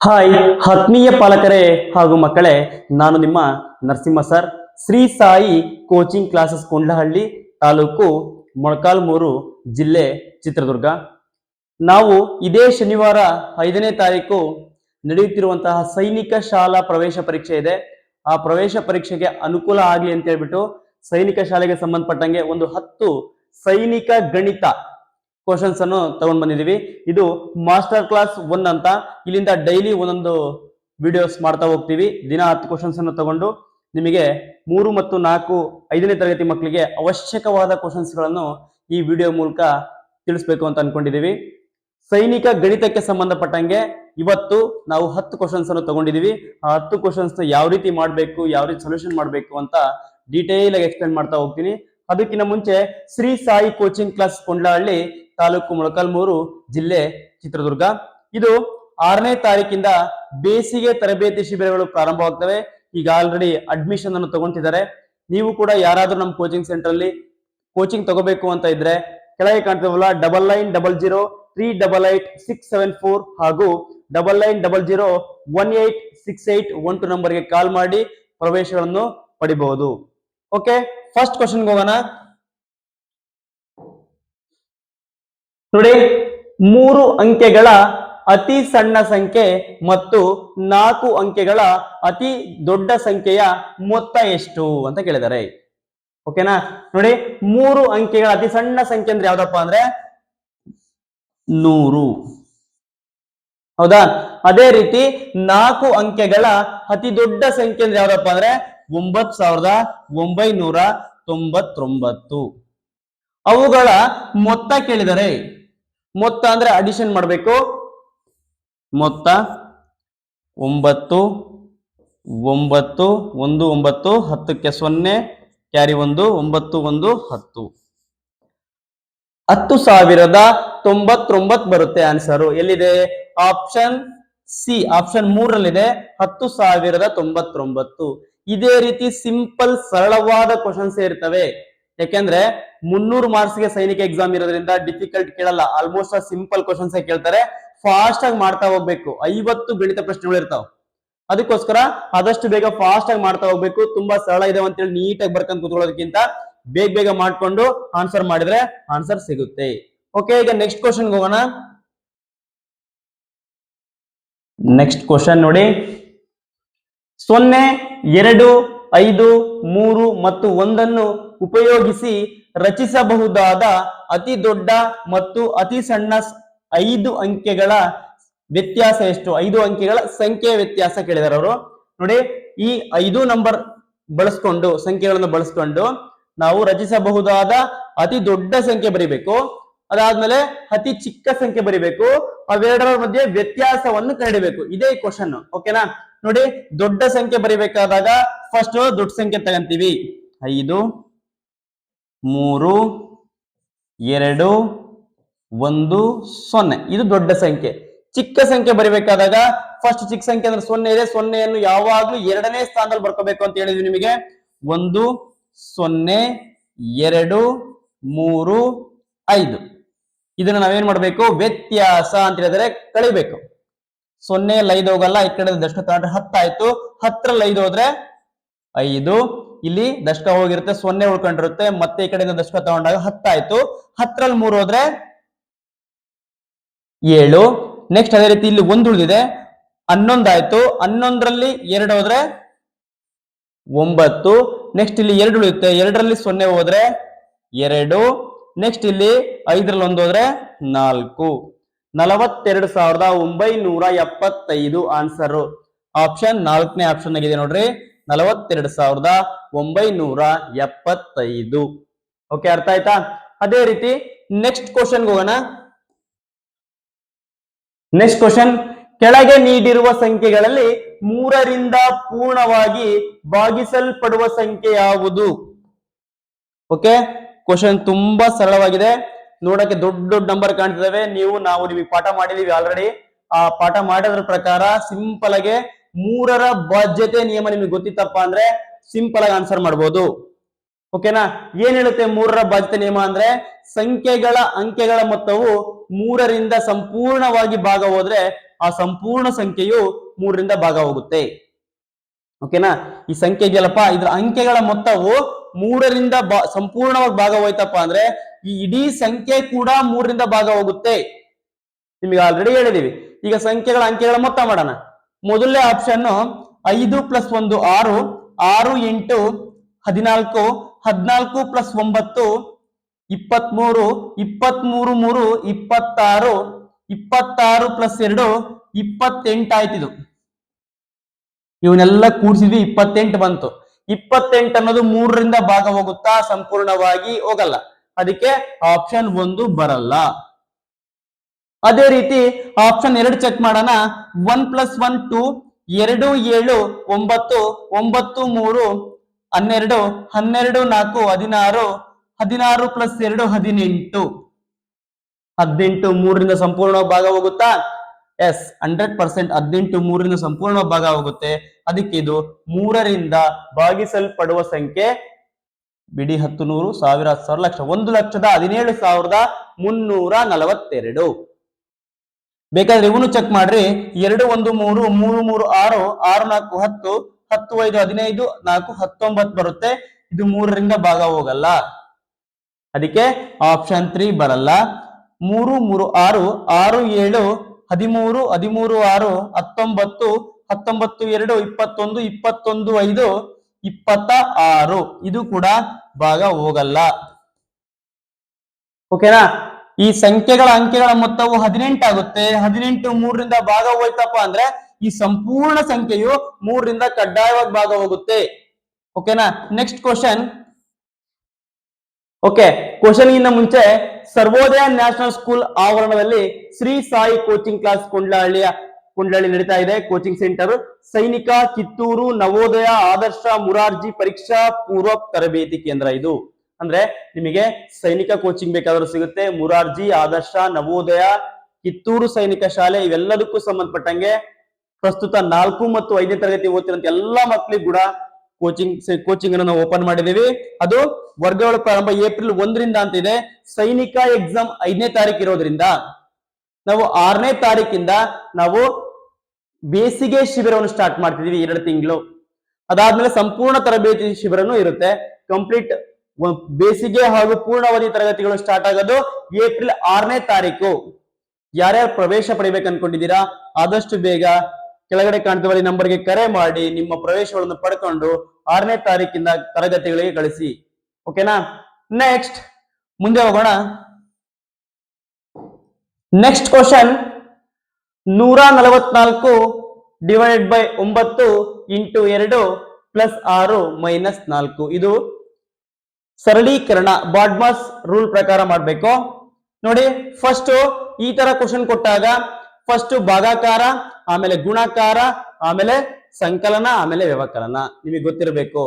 Hi, ಆತ್ಮೀಯ ಪಾಲಕರೇ ಹಾಗೂ ಮಕ್ಕಳೇ, ನಾನು ನಿಮ್ಮ Narasimha sir. Shri Sai coaching classes Kondlahalli taluk Molakalmuru ಜಿಲ್ಲೆ ಚಿತ್ರದುರ್ಗ. ನಾವು ಇದೇ ಶನಿವಾರ ಐದನೇ ತಾರೀಕು ನಡೆಯುತ್ತಿರುವಂತಹ ಸೈನಿಕ ಶಾಲಾ ಪ್ರವೇಶ ಪರೀಕ್ಷೆ ಇದೆ. ಆ ಪ್ರವೇಶ ಪರೀಕ್ಷೆಗೆ ಅನುಕೂಲ ಆಗಲಿ ಅಂತ ಹೇಳ್ಬಿಟ್ಟು ಸೈನಿಕ ಶಾಲೆಗೆ ಸಂಬಂಧಪಟ್ಟಂಗೆ ಒಂದು ಹತ್ತು ಸೈನಿಕ ಗಣಿತ ಕ್ವಶನ್ಸ್ ಅನ್ನು ತಗೊಂಡ್ ಬಂದಿದೀವಿ. ಇದು ಮಾಸ್ಟರ್ ಕ್ಲಾಸ್ ಒನ್ ಅಂತ ಇಲ್ಲಿಂದ ಡೈಲಿ ಒಂದೊಂದು ವಿಡಿಯೋಸ್ ಮಾಡ್ತಾ ಹೋಗ್ತೀವಿ. ದಿನ ಹತ್ತು ಕ್ವಶನ್ಸ್ ಅನ್ನು ತಗೊಂಡು ನಿಮಗೆ ಮೂರು ಮತ್ತು ನಾಲ್ಕು ಐದನೇ ತರಗತಿ ಮಕ್ಕಳಿಗೆ ಅವಶ್ಯಕವಾದ ಕ್ವಶನ್ಸ್ಗಳನ್ನು ಈ ವಿಡಿಯೋ ಮೂಲಕ ತಿಳಿಸ್ಬೇಕು ಅಂತ ಅನ್ಕೊಂಡಿದೀವಿ. ಸೈನಿಕ ಗಣಿತಕ್ಕೆ ಸಂಬಂಧಪಟ್ಟಂಗೆ ಇವತ್ತು ನಾವು ಹತ್ತು ಕ್ವಶನ್ಸ್ ಅನ್ನು ತಗೊಂಡಿದೀವಿ. ಆ ಹತ್ತು ಕ್ವಶನ್ಸ್ ಯಾವ ರೀತಿ ಮಾಡಬೇಕು, ಯಾವ ರೀತಿ ಸೊಲ್ಯೂಷನ್ ಮಾಡಬೇಕು ಅಂತ ಡೀಟೇಲ್ ಆಗಿ ಎಕ್ಸ್ಪ್ಲೇನ್ ಮಾಡ್ತಾ ಹೋಗ್ತೀನಿ. ಅದಕ್ಕಿಂತ ಮುಂಚೆ ಶ್ರೀ ಸಾಯಿ ಕೋಚಿಂಗ್ ಕ್ಲಾಸ್ ಕೊಂಡ್ಲಹಳ್ಳಿ ತಾಲೂಕು ಮೊಳಕಾಲ್ಮೂರು ಜಿಲ್ಲೆ ಚಿತ್ರದುರ್ಗ. ಇದು ಆರನೇ ತಾರೀಕಿಂದ ಬೇಸಿಗೆ ತರಬೇತಿ ಶಿಬಿರಗಳು ಪ್ರಾರಂಭವಾಗ್ತವೆ. ಈಗ ಆಲ್ರೆಡಿ ಅಡ್ಮಿಷನ್ ಅನ್ನು ತಗೊಂತಿದ್ದಾರೆ. ನೀವು ಕೂಡ ಯಾರಾದ್ರೂ ನಮ್ಮ ಕೋಚಿಂಗ್ ಸೆಂಟರ್ ಅಲ್ಲಿ ಕೋಚಿಂಗ್ ತಗೋಬೇಕು ಅಂತ ಇದ್ರೆ ಕೆಳಗೆ ಕಾಣ್ತೀವಲ್ಲ double nine double zero three double eight six seven four ಹಾಗೂ double nine double zero one eight six eight one two ನಂಬರ್ಗೆ ಕಾಲ್ ಮಾಡಿ ಪ್ರವೇಶಗಳನ್ನು ಪಡಿಬಹುದು. ಓಕೆ ಫಸ್ಟ್ ಕ್ವಶನ್ಗೆ ಹೋಗೋಣ. ನೋಡಿ ಮೂರು ಅಂಕೆಗಳ ಅತಿ ಸಣ್ಣ ಸಂಖ್ಯೆ ಮತ್ತು ನಾಲ್ಕು ಅಂಕೆಗಳ ಅತಿ ದೊಡ್ಡ ಸಂಖ್ಯೆಯ ಮೊತ್ತ ಎಷ್ಟು ಅಂತ ಕೇಳಿದ್ದಾರೆ. ಓಕೆನಾ ನೋಡಿ ಮೂರು ಅಂಕೆಗಳ ಅತಿ ಸಣ್ಣ ಸಂಖ್ಯೆ ಅಂದ್ರೆ ಯಾವ್ದಪ್ಪ ಅಂದ್ರೆ? ನೂರು. ಹೌದಾ? ಅದೇ ರೀತಿ ನಾಲ್ಕು ಅಂಕೆಗಳ ಅತಿ ದೊಡ್ಡ ಸಂಖ್ಯೆ ಅಂದ್ರೆ ಯಾವ್ದಪ್ಪ ಅಂದ್ರೆ? ಒಂಬತ್ ಸಾವಿರದ ಒಂಬೈನೂರ ತೊಂಬತ್ತೊಂಬತ್ತು. ಅವುಗಳ ಮೊತ್ತ ಕೇಳಿದರೆ, ಮೊತ್ತ ಅಂದ್ರೆ ಅಡಿಷನ್ ಮಾಡಬೇಕು. ಮೊತ್ತ ಒಂಬತ್ತು ಒಂಬತ್ತು, ಒಂದು, ಒಂಬತ್ತು, ಹತ್ತಕ್ಕೆ ಸೊನ್ನೆ, ಕ್ಯಾರಿ ಒಂದು, ಒಂಬತ್ತು, ಒಂದು, ಹತ್ತು. ಹತ್ತು ಸಾವಿರದ ತೊಂಬತ್ತೊಂಬತ್ತು ಬರುತ್ತೆ ಆನ್ಸರು ಎಲ್ಲಿದೆ? ಆಪ್ಷನ್ ಸಿ ಆಪ್ಷನ್ ಮೂರಲ್ಲಿದೆ ಹತ್ತು ಸಾವಿರದ ತೊಂಬತ್ತೊಂಬತ್ತು. ಇದೇ ರೀತಿ ಸಿಂಪಲ್ ಸರಳವಾದ ಕ್ವಶನ್ಸ್ ಇರ್ತವೆ. ಯಾಕೆಂದ್ರೆ ಮುನ್ನೂರು ಮಾರ್ಕ್ಸ್ಗೆ ಸೈನಿಕ ಎಕ್ಸಾಮ್ ಇರೋದ್ರಿಂದ ಡಿಫಿಕಲ್ಟ್ ಕೇಳಲ್ಲ. ಆಲ್ಮೋಸ್ಟ್ ಸಿಂಪಲ್ ಕ್ವಶನ್ಸ್ ಕೇಳ್ತಾರೆ. ಫಾಸ್ಟ್ ಆಗಿ ಮಾಡ್ತಾ ಹೋಗ್ಬೇಕು. ಐವತ್ತು ಗಣಿತ ಪ್ರಶ್ನೆಗಳು ಇರ್ತಾವ. ಅದಕ್ಕೋಸ್ಕರ ಆದಷ್ಟು ಬೇಗ ಫಾಸ್ಟ್ ಆಗಿ ಮಾಡ್ತಾ ಹೋಗ್ಬೇಕು. ತುಂಬಾ ಸರಳ ಇದೆ ಅಂತೇಳಿ ನೀಟಾಗಿ ಬರ್ಕೊಂಡು ಕೂತ್ಕೊಳ್ಳೋದಕ್ಕಿಂತ ಬೇಗ ಬೇಗ ಮಾಡ್ಕೊಂಡು ಆನ್ಸರ್ ಮಾಡಿದ್ರೆ ಆನ್ಸರ್ ಸಿಗುತ್ತೆ. ಓಕೆ ಈಗ ನೆಕ್ಸ್ಟ್ ಕ್ವಶನ್ ಹೋಗೋಣ. ನೆಕ್ಸ್ಟ್ ಕ್ವಶನ್ ನೋಡಿ. ಸೊನ್ನೆ, ಎರಡು, ಐದು, ಮೂರು ಮತ್ತು ಒಂದನ್ನು ಉಪಯೋಗಿಸಿ ರಚಿಸಬಹುದಾದ ಅತಿ ದೊಡ್ಡ ಮತ್ತು ಅತಿ ಸಣ್ಣ ಐದು ಅಂಕೆಗಳ ವ್ಯತ್ಯಾಸ ಎಷ್ಟು? ಐದು ಅಂಕೆಗಳ ಸಂಖ್ಯೆ ವ್ಯತ್ಯಾಸ ಕೇಳಿದಾರೆ ಅವರು. ನೋಡಿ, ಈ ಐದು ನಂಬರ್ ಬಳಸ್ಕೊಂಡು, ಸಂಖ್ಯೆಗಳನ್ನು ಬಳಸ್ಕೊಂಡು ನಾವು ರಚಿಸಬಹುದಾದ ಅತಿ ದೊಡ್ಡ ಸಂಖ್ಯೆ ಬರಿಬೇಕು. ಅದಾದ್ಮೇಲೆ ಅತಿ ಚಿಕ್ಕ ಸಂಖ್ಯೆ ಬರಿಬೇಕು. ಅವೆರಡರ ಮಧ್ಯೆ ವ್ಯತ್ಯಾಸವನ್ನು ಕರಡಿಬೇಕು ಇದೇ ಕ್ವಶನ್ ಓಕೆನಾ ನೋಡಿ ದೊಡ್ಡ ಸಂಖ್ಯೆ ಬರಿಬೇಕಾದಾಗ ಫಸ್ಟ್ ದೊಡ್ಡ ಸಂಖ್ಯೆ ತಗಂತೀವಿ. ಐದು, ಮೂರು, ಎರಡು, ಒಂದು, ಸೊನ್ನೆ. ಇದು ದೊಡ್ಡ ಸಂಖ್ಯೆ. ಚಿಕ್ಕ ಸಂಖ್ಯೆ ಬರಿಬೇಕಾದಾಗ ಫಸ್ಟ್ ಚಿಕ್ಕ ಸಂಖ್ಯೆ ಅಂದ್ರೆ ಸೊನ್ನೆ ಇದೆ. ಸೊನ್ನೆಯನ್ನು ಯಾವಾಗ್ಲೂ ಎರಡನೇ ಸ್ಥಾನದಲ್ಲಿ ಬರ್ಕೋಬೇಕು ಅಂತ ಹೇಳಿದ್ವಿ ನಿಮಗೆ. ಒಂದು, ಸೊನ್ನೆ, ಎರಡು, ಮೂರು, ಐದು. ಇದನ್ನ ನಾವೇನ್ ಮಾಡಬೇಕು? ವ್ಯತ್ಯಾಸ ಅಂತ ಹೇಳಿದ್ರೆ ಕಳಿಬೇಕು. ಸೊನ್ನೆಯಲ್ಲಿ ಐದು ಹೋಗಲ್ಲ, ಈ ಕಡೆ ದಶಕ ತಗೊಂಡ್ರೆ ಹತ್ತಾಯ್ತು ಹತ್ತರಲ್ಲಿ ಐದು ಹೋದ್ರೆ ಐದು. ಇಲ್ಲಿ ದಶಕ ಹೋಗಿರುತ್ತೆ, ಸೊನ್ನೆ ಉಳ್ಕೊಂಡಿರುತ್ತೆ, ಮತ್ತೆ ಈ ಕಡೆಯಿಂದ ದಶಕ ತಗೊಂಡಾಗ ಹತ್ತಾಯ್ತು ಹತ್ತರಲ್ಲಿ ಮೂರು ಹೋದ್ರೆ ಏಳು. ನೆಕ್ಸ್ಟ್ ಅದೇ ರೀತಿ ಇಲ್ಲಿ ಒಂದು ಉಳಿದಿದೆ. ಹನ್ನೊಂದಾಯ್ತು ಹನ್ನೊಂದರಲ್ಲಿ ಎರಡು ಹೋದ್ರೆ ಒಂಬತ್ತು. ನೆಕ್ಸ್ಟ್ ಇಲ್ಲಿ ಎರಡು ಉಳಿಯುತ್ತೆ. ಎರಡರಲ್ಲಿ ಸೊನ್ನೆ ಹೋದ್ರೆ ಎರಡು. ನೆಕ್ಸ್ಟ್ ಇಲ್ಲಿ ಐದರಲ್ಲಿ ಒಂದು ಹೋದ್ರೆ ನಾಲ್ಕು. ನಲವತ್ತೆರಡು ಸಾವಿರದ ಒಂಬೈನೂರ ಎಪ್ಪತ್ತೈದು ಆನ್ಸರ್ ಆಪ್ಷನ್ ನಾಲ್ಕನೇ ಆಪ್ಷನ್ ಆಗಿದೆ ನೋಡ್ರಿ. ನಲವತ್ತೆರಡು ಸಾವಿರದ ಒಂಬೈನೂರ ಎಪ್ಪತ್ತೈದು. ಓಕೆ ಅರ್ಥ ಆಯ್ತಾ? ಅದೇ ರೀತಿ ನೆಕ್ಸ್ಟ್ ಕ್ವಶನ್ ಹೋಗೋಣ. ನೆಕ್ಸ್ಟ್ ಕ್ವಶನ್ ಕೆಳಗೆ ನೀಡಿರುವ ಸಂಖ್ಯೆಗಳಲ್ಲಿ ಮೂರರಿಂದ ಪೂರ್ಣವಾಗಿ ಭಾಗಿಸಲ್ಪಡುವ ಸಂಖ್ಯೆ ಯಾವುದು? ಓಕೆ ಕ್ವಶನ್ ತುಂಬಾ ಸರಳವಾಗಿದೆ. ನೋಡಕ್ಕೆ ದೊಡ್ಡ ದೊಡ್ಡ ನಂಬರ್ ಕಾಣ್ತಿದಾವೆ. ನೀವು, ನಾವು ನಿಮಗೆ ಪಾಠ ಮಾಡಿದೀವಿ ಆಲ್ರೆಡಿ ಆ ಪಾಠ ಮಾಡಿದ್ರ ಪ್ರಕಾರ ಸಿಂಪಲ್ ಆಗಿ ಮೂರರ ಬಾಧ್ಯತೆ ನಿಯಮ ನಿಮಗೆ ಗೊತ್ತಿತ್ತಪ್ಪ ಅಂದ್ರೆ ಸಿಂಪಲ್ ಆಗಿ ಆನ್ಸರ್ ಮಾಡ್ಬೋದು. ಓಕೆನಾ ಏನ್ ಹೇಳುತ್ತೆ ಮೂರರ ಬಾಧ್ಯತೆ ನಿಯಮ ಅಂದ್ರೆ ಸಂಖ್ಯೆಗಳ ಅಂಕೆಗಳ ಮೊತ್ತವು ಮೂರರಿಂದ ಸಂಪೂರ್ಣವಾಗಿ ಭಾಗ ಹೋದ್ರೆ ಆ ಸಂಪೂರ್ಣ ಸಂಖ್ಯೆಯು ಮೂರರಿಂದ ಭಾಗ ಹೋಗುತ್ತೆ. ಓಕೆನಾ ಈ ಸಂಖ್ಯೆಗೆಲ್ಲಪ್ಪ ಇದ್ರ ಅಂಕೆಗಳ ಮೊತ್ತವು ಮೂರರಿಂದ ಸಂಪೂರ್ಣವಾಗಿ ಭಾಗ ಹೋಯ್ತಪ್ಪ ಅಂದ್ರೆ ಈ ಇಡೀ ಸಂಖ್ಯೆ ಕೂಡ ಮೂರರಿಂದ ಭಾಗ ಹೋಗುತ್ತೆ ನಿಮಗೆ ಆಲ್ರೆಡಿ ಹೇಳಿದೀವಿ. ಈಗ ಸಂಖ್ಯೆಗಳ ಅಂಕೆಗಳ ಮೊತ್ತ ಮಾಡೋಣ. ಮೊದಲನೇ ಆಪ್ಷನ್ ಐದು ಪ್ಲಸ್ ಒಂದು ಆರು ಆರು ಎಂಟು, ಹದಿನಾಲ್ಕು ಹದಿನಾಲ್ಕು ಪ್ಲಸ್ ಒಂಬತ್ತು, ಇಪ್ಪತ್ಮೂರು ಇಪ್ಪತ್ಮೂರು ಮೂರು, ಇಪ್ಪತ್ತಾರು ಇಪ್ಪತ್ತಾರು ಪ್ಲಸ್ ಎರಡು, ಇಪ್ಪತ್ತೆಂಟು ಆಯ್ತಿದು. ಇವನ್ನೆಲ್ಲ ಕೂಡಿಸಿದ್ವಿ, ಇಪ್ಪತ್ತೆಂಟು ಬಂತು. ಇಪ್ಪತ್ತೆಂಟು ಅನ್ನೋದು ಮೂರರಿಂದ ಭಾಗ ಹೋಗುತ್ತಾ ಸಂಪೂರ್ಣವಾಗಿ ಹೋಗಲ್ಲ. ಅದಕ್ಕೆ ಆಪ್ಷನ್ ಒಂದು ಬರಲ್ಲ. ಅದೇ ರೀತಿ ಆಪ್ಷನ್ ಎರಡು ಚೆಕ್ ಮಾಡೋಣ. ಒನ್ ಪ್ಲಸ್ ಒನ್ ಟು ಎರಡು, ಏಳು, ಒಂಬತ್ತು ಒಂಬತ್ತು, ಮೂರು, ಹನ್ನೆರಡು ಹನ್ನೆರಡು, ನಾಲ್ಕು, ಹದಿನಾರು ಹದಿನಾರು ಪ್ಲಸ್ ಎರಡು, ಹದಿನೆಂಟು. ಹದಿನೆಂಟು ಮೂರರಿಂದ ಸಂಪೂರ್ಣ ಭಾಗ ಹೋಗುತ್ತಾ ಎಸ್ ಹಂಡ್ರೆಡ್ ಪರ್ಸೆಂಟ್ ಹದಿನೆಂಟು ಮೂರರಿಂದ ಸಂಪೂರ್ಣ ಭಾಗ ಹೋಗುತ್ತೆ. ಅದಕ್ಕೆ ಇದು ಮೂರರಿಂದ ಭಾಗಿಸಲ್ಪಡುವ ಸಂಖ್ಯೆ ಬಿಡಿ ಹತ್ತು ನೂರು, ಸಾವಿರ ಸಾವಿರ, ಲಕ್ಷ ಒಂದು ಲಕ್ಷದ ಹದಿನೇಳು ಸಾವಿರದ ಮುನ್ನೂರ ನಲವತ್ತೆರಡು. ಬೇಕಾದ್ರೆ ಇವನು ಚೆಕ್ ಮಾಡ್ರಿ. ಎರಡು, ಒಂದು, ಮೂರು ಮೂರು ಮೂರು, ಆರು ಆರು, ನಾಲ್ಕು, ಹತ್ತು ಹತ್ತು, ಐದು, ಹದಿನೈದು, ನಾಲ್ಕು, ಹತ್ತೊಂಬತ್ತು ಬರುತ್ತೆ. ಇದು ಮೂರರಿಂದ ಭಾಗ ಹೋಗಲ್ಲ. ಅದಕ್ಕೆ ಆಪ್ಷನ್ ತ್ರೀ ಬರಲ್ಲ. ಮೂರು ಮೂರು, ಆರು ಆರು, ಏಳು ಹದಿಮೂರು ಹದಿಮೂರು, ಆರು, ಹತ್ತೊಂಬತ್ತು ಹತ್ತೊಂಬತ್ತು, ಎರಡು, ಇಪ್ಪತ್ತೊಂದು ಇಪ್ಪತ್ತೊಂದು, ಐದು, ಇಪ್ಪತ್ತ ಆರು. ಇದು ಕೂಡ ಭಾಗ ಹೋಗಲ್ಲ. ಓಕೆನಾ ಈ ಸಂಖ್ಯೆಗಳ ಅಂಕೆಗಳ ಮೊತ್ತವು ಹದಿನೆಂಟಾಗುತ್ತೆ ಹದಿನೆಂಟು ಮೂರರಿಂದ ಭಾಗ ಹೋಯ್ತಪ್ಪ ಅಂದ್ರೆ ಈ ಸಂಪೂರ್ಣ ಸಂಖ್ಯೆಯು ಮೂರರಿಂದ ಕಡ್ಡಾಯವಾಗಿ ಭಾಗ ಹೋಗುತ್ತೆ. ಓಕೆನಾ ನೆಕ್ಸ್ಟ್ ಕ್ವಶನ್ ಓಕೆ ಕ್ವಶನ್ ಗಿಂತ ಮುಂಚೆ ಸರ್ವೋದಯ ನ್ಯಾಷನಲ್ ಸ್ಕೂಲ್ ಆವರಣದಲ್ಲಿ ಶ್ರೀ ಸಾಯಿ ಕೋಚಿಂಗ್ ಕ್ಲಾಸ್ ಕೊಂಡ್ಲಹಳ್ಳಿಯ ಕುಂಡ್ಲಹಳ್ಳಿ ನಡೀತಾ ಇದೆ ಕೋಚಿಂಗ್ ಸೆಂಟರ್ ಸೈನಿಕ ಕಿತ್ತೂರು ನವೋದಯ ಆದರ್ಶ ಮುರಾರ್ಜಿ ಪರೀಕ್ಷಾ ಪೂರ್ವ ತರಬೇತಿ ಕೇಂದ್ರ ಇದು. ಅಂದ್ರೆ ನಿಮಗೆ ಸೈನಿಕ ಕೋಚಿಂಗ್ ಬೇಕಾದ್ರೂ ಸಿಗುತ್ತೆ. ಮುರಾರ್ಜಿ ಆದರ್ಶ ನವೋದಯ ಕಿತ್ತೂರು ಸೈನಿಕ ಶಾಲೆ ಇವೆಲ್ಲದಕ್ಕೂ ಸಂಬಂಧಪಟ್ಟಂಗೆ ಪ್ರಸ್ತುತ ನಾಲ್ಕು ಮತ್ತು ಐದನೇ ತರಗತಿ ಓದ್ತಿರೋಂತ ಎಲ್ಲಾ ಮಕ್ಕಳಿಗೂ ಕೂಡ ಕೋಚಿಂಗ್ ಕೋಚಿಂಗ್ ಅನ್ನು ನಾವು ಓಪನ್ ಮಾಡಿದೀವಿ ಅದು ವರ್ಗಗಳ ಪ್ರಾರಂಭ ಏಪ್ರಿಲ್ ಒಂದರಿಂದ ಅಂತ ಇದೆ. ಸೈನಿಕ ಎಕ್ಸಾಮ್ ಐದನೇ ತಾರೀಕು ಇರೋದ್ರಿಂದ ನಾವು ಆರನೇ ತಾರೀಕಿಂದ ನಾವು ಬೇಸಿಗೆ ಶಿಬಿರವನ್ನು ಸ್ಟಾರ್ಟ್ ಮಾಡ್ತಿದೀವಿ ಎರಡು ತಿಂಗಳು. ಅದಾದ್ಮೇಲೆ ಸಂಪೂರ್ಣ ತರಬೇತಿ ಶಿಬಿರನು ಇರುತ್ತೆ. ಕಂಪ್ಲೀಟ್ ಬೇಸಿಗೆ ಹಾಗೂ ಪೂರ್ಣಾವಧಿ ತರಗತಿಗಳು ಸ್ಟಾರ್ಟ್ ಆಗೋದು ಏಪ್ರಿಲ್ ಆರನೇ ತಾರೀಕು. ಯಾರ್ಯಾರು ಪ್ರವೇಶ ಪಡಿಬೇಕು ಅನ್ಕೊಂಡಿದ್ದೀರಾ ಆದಷ್ಟು ಬೇಗ ಕೆಳಗಡೆ ಕಾಣ್ತಿರುವ ಈ ನಂಬರ್ಗೆ ಕರೆ ಮಾಡಿ ನಿಮ್ಮ ಪ್ರವೇಶಗಳನ್ನು ಪಡ್ಕೊಂಡು ಆರನೇ ತಾರೀಕಿಂದ ತರಗತಿಗಳಿಗೆ ಕಳಿಸಿ. ಓಕೆನಾ? ನೆಕ್ಸ್ಟ್ ಮುಂದೆ ಹೋಗೋಣ. ನೆಕ್ಸ್ಟ್ ಕ್ವಶನ್ ನೂರ ನಲವತ್ನಾಲ್ಕು ಡಿವೈಡ್ ಬೈ ಒಂಬತ್ತು ಇಂಟು ಎರಡು ಪ್ಲಸ್ ಆರು ಮೈನಸ್ ನಾಲ್ಕು. ಇದು ಸರಳೀಕರಣ ಬಾಡ್ಮಾಸ್ ರೂಲ್ ಪ್ರಕಾರ ಮಾಡಬೇಕು. ನೋಡಿ ಫಸ್ಟ್ ಈ ತರ ಕ್ವಶನ್ ಕೊಟ್ಟಾಗ ಫಸ್ಟ್ ಭಾಗಾಕಾರ ಆಮೇಲೆ ಗುಣಾಕಾರ, ಆಮೇಲೆ ಸಂಕಲನ, ಆಮೇಲೆ ವ್ಯವಕಲನ. ನಿಮಗೆ ಗೊತ್ತಿರಬೇಕು.